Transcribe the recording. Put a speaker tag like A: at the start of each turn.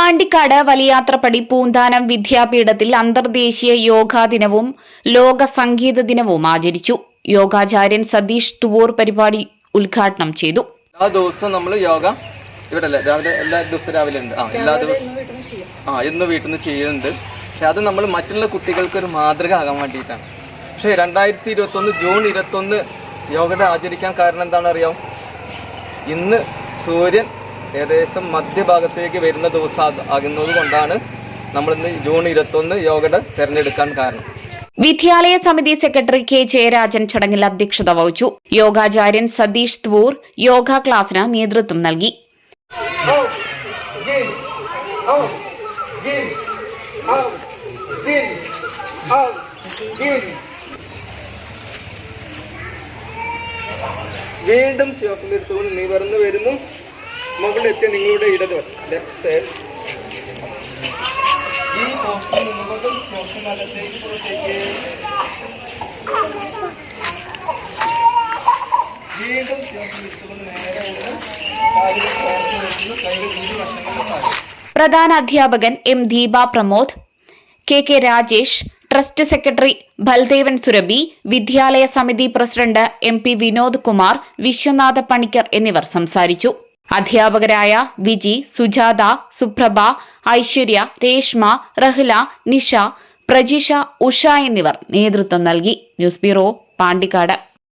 A: പാണ്ടിക്കാട് വലിയാത്രപ്പടി പൂന്താനം വിദ്യാപീഠത്തിൽ അന്തർദേശീയ യോഗാ ദിനവും ലോക സംഗീത ദിനവും ആചരിച്ചു. യോഗാചാര്യൻ സതീഷ് തുവൂർ പരിപാടി ഉദ്ഘാടനം ചെയ്തു.
B: എല്ലാ ദിവസവും നമ്മൾ യോഗ ഇവിടെ രാവിലെ എല്ലാ ദിവസവും രാവിലെ ഉണ്ട്. ആ എല്ലാ ദിവസവും ആ ഇന്ന് വീട്ടിൽ നിന്ന് ചെയ്യുന്നുണ്ട്. പക്ഷെ അത് നമ്മൾ മറ്റുള്ള കുട്ടികൾക്ക് ഒരു മാതൃക ആകാൻ വേണ്ടിയിട്ടാണ്. പക്ഷേ രണ്ടായിരത്തി ഇരുപത്തൊന്ന് ജൂൺ ഇരുപത്തൊന്ന് യോഗ ആചരിക്കാൻ കാരണം എന്താണെന്ന് അറിയാം ഇന്ന് സൂര്യൻ ഏകദേശം മധ്യഭാഗത്തേക്ക് വരുന്ന ദിവസം ആക- ആകുന്നത് കൊണ്ടാണ് നമ്മളിന്ന് ജൂൺ ഇരുപത്തൊന്ന് യോഗയുടെ തിരഞ്ഞെടുക്കാൻ കാരണം.
A: വിദ്യാലയ സമിതി സെക്രട്ടറി കെ ജയരാജൻ ചടങ്ങിൽ അധ്യക്ഷത വഹിച്ചു. യോഗാചാര്യൻ സതീഷ് ത്വൂർ യോഗ ക്ലാസ്സിന് നേതൃത്വം നൽകി.
B: വീണ്ടും ശ്വാസം എടുത്തുകൊണ്ട് നിവർന്ന് വരുന്നു. മുകളിലെത്തിയ നിങ്ങളുടെ ഇടതുവശം. ലെഫ്റ്റ് സൈഡ് ഈ പോസ്റ്റിൽ നിന്നുകൊണ്ടും ശ്വാസം അകത്തേക്ക് പുറത്തേക്ക്. വീണ്ടും ശ്വാസം എടുത്തുകൊണ്ട് നേരെ വന്ന് കാലുകൾ ചേർത്ത് വെക്കുന്നു. കൈകൾ ഇരുവശങ്ങളിലും താഴെ.
A: പ്രധാന അധ്യാപകൻ M Deepa Pramod K K Rajesh trust secretary Baldevan Surabhi വിദ്യാലയ സമിതി president M P Vinod Kumar Vishwanatha Panicker എന്നിവർ സംസാരിച്ചു. അധ്യാപകരായ വിജി സുജാത സുപ്രഭ ഐശ്വര്യ രേഷ്മ റഹ്ല നിഷ പ്രജിഷ ഉഷ എന്നിവർ നേതൃത്വം നൽകി. News bureau Pandikkad.